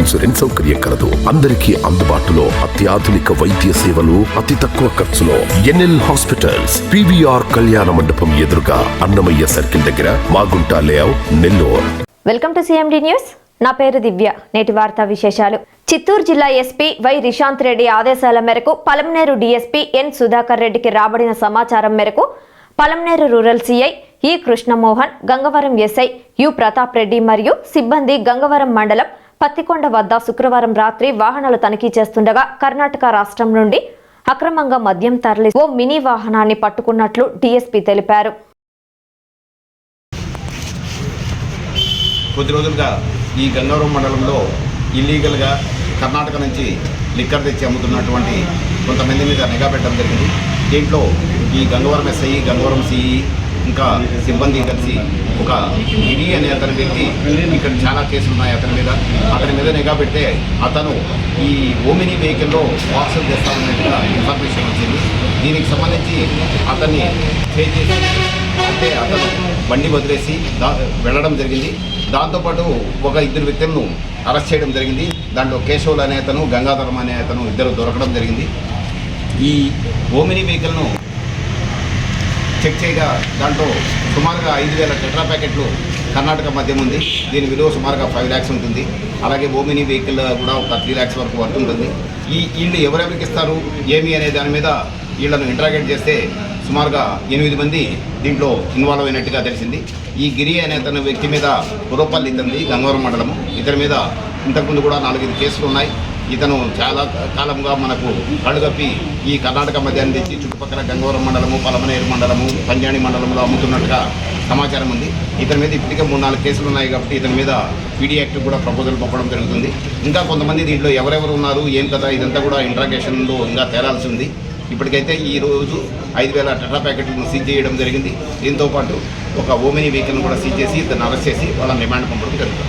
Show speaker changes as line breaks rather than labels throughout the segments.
Insurance సౌకర్యం కలదు. అందరికీ అందుబాటులో అత్యాధునిక వైద్య సేవలు అతి తక్కువ ఖర్చులో ఎన్ఎల్ హాస్పిటల్స్ పివిఆర్ కళ్యాణ మండపం ఎదురుగా అన్నమయ్య సర్కిల్ దగ్గర Magunta layout Nellore.
Welcome to CMD news. నా పేరు దివ్య. నేటి వార్తా విశేషాలు. చిత్తూరు జిల్లా ఎస్పీ వై రిషాంత్ రెడ్డి ఆదేశాల మేరకు పలమనేరు డీఎస్పీ ఎన్ సుధాకర్ రెడ్డికి రాబడిన సమాచారం మేరకు Palamaner rural CI E Krishnamohan Gangavaram SI U Pratap Reddy మరియు సిబ్బంది గంగవరం మండలం పత్తికొండ వద్ద శుక్రవారం రాత్రి వాహనాలు తనిఖీ చేస్తుండగా కర్ణాటక రాష్ట్రం నుండి అక్రమంగా మద్యం తరలి ఓ మినీ వాహనాన్ని పట్టుకున్నట్లు డీఎస్పీ తెలిపారు.
కొద్ది రోజులుగా ఈ గంగవరం మండలంలో ఇల్లీగల్గా కర్ణాటక నుంచి లిక్కర్ తెచ్చి అమ్ముతున్నటువంటి కొంతమంది మీద నిఘా పెట్టడం జరిగింది. దీంట్లో ఈ గంగవరం ఎస్ఐ గంగవరం సిఈ ఇంకా సిబ్బంది కలిసి ఒక ఇడి అనే అతని వ్యక్తి ఇక్కడ చాలా కేసులు ఉన్నాయి అతని మీద. అతని మీద నిఘా పెడితే అతను ఈ ఓమినీ వెహికల్లో వాట్సాప్ చేస్తామన్నట్టుగా ఇన్ఫర్మేషన్ వచ్చింది. దీనికి సంబంధించి అతన్ని చేజ్ చేసి అంటే అతను బండి వదిలేసి దా వెళ్ళడం జరిగింది. దాంతోపాటు ఒక ఇద్దరు వ్యక్తులను అరెస్ట్ చేయడం జరిగింది. దాంట్లో కేశవులు అనే అతను గంగాధరం అనే అతను ఇద్దరు దొరకడం జరిగింది. ఈ ఓమినీ వెహికల్ను చెక్ చేయగా దాంట్లో సుమారుగా ఐదు వేల టెట్రా ప్యాకెట్లు కర్ణాటక మద్యం ఉంది. దీని విలువ సుమారుగా ఫైవ్ ల్యాక్స్ ఉంటుంది. అలాగే ఓమినీ వెహికల్ కూడా ఒక త్రీ ల్యాక్స్ వరకు పడుతుంటుంది ఈ వీళ్ళు ఎవరెవరికి ఇస్తారు? ఏమి అనే దాని మీద వీళ్ళను ఇంటరాగేట్ చేస్తే సుమారుగా ఎనిమిది మంది దీంట్లో ఇన్వాల్వ్ అయినట్టుగా తెలిసింది. ఈ గిరి అనే తన వ్యక్తి మీద పురపల్లి ఇతనిది గంగవరం మండలము. ఇతని మీద ఇంతకుముందు కూడా నాలుగైదు కేసులు ఉన్నాయి. ఇతను చాలా కాలంగా మనకు కళ్ళుగప్పి ఈ కర్ణాటక మద్యాన్ని తెచ్చి చుట్టుపక్కల గంగవరం మండలము పలమనేరు మండలము పంజాణి మండలంలో అమ్ముతున్నట్టుగా సమాచారం ఉంది. ఇతని మీద ఇప్పటికే మూడు నాలుగు కేసులు ఉన్నాయి కాబట్టి ఇతని మీద పీడీ యాక్ట్ కూడా ప్రపోజల్ పంపడం జరుగుతుంది. ఇంకా కొంతమంది దీంట్లో ఎవరెవరు ఉన్నారు ఏం కదా ఇదంతా కూడా ఇంట్రాగేషన్లో ఇంకా తేరాల్సి ఉంది. ఇప్పటికైతే ఈ రోజు ఐదు వేల టెట్రా ప్యాకెట్లను సీజ్ చేయడం జరిగింది. దీంతో పాటు ఒక ఓమిని వెహికల్ను కూడా సీజ్ చేసి ఇతను అరెస్ట్ చేసి వాళ్ళని రిమాండ్ పంపడం జరుగుతుంది.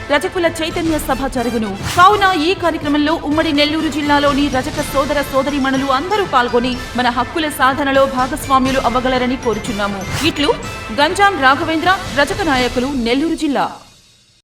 రజకుల చైతన్య సభ జరుగును. కావున ఈ కార్యక్రమంలో ఉమ్మడి నెల్లూరు జిల్లాలోని రజక సోదర సోదరిమణులు అందరూ పాల్గొని మన హక్కుల సాధనలో భాగస్వామ్యులు అవ్వగలరని కోరుచున్నాము. ఇట్లు గంజాం రాఘవేంద్ర రజక నాయకులు నెల్లూరు జిల్లా.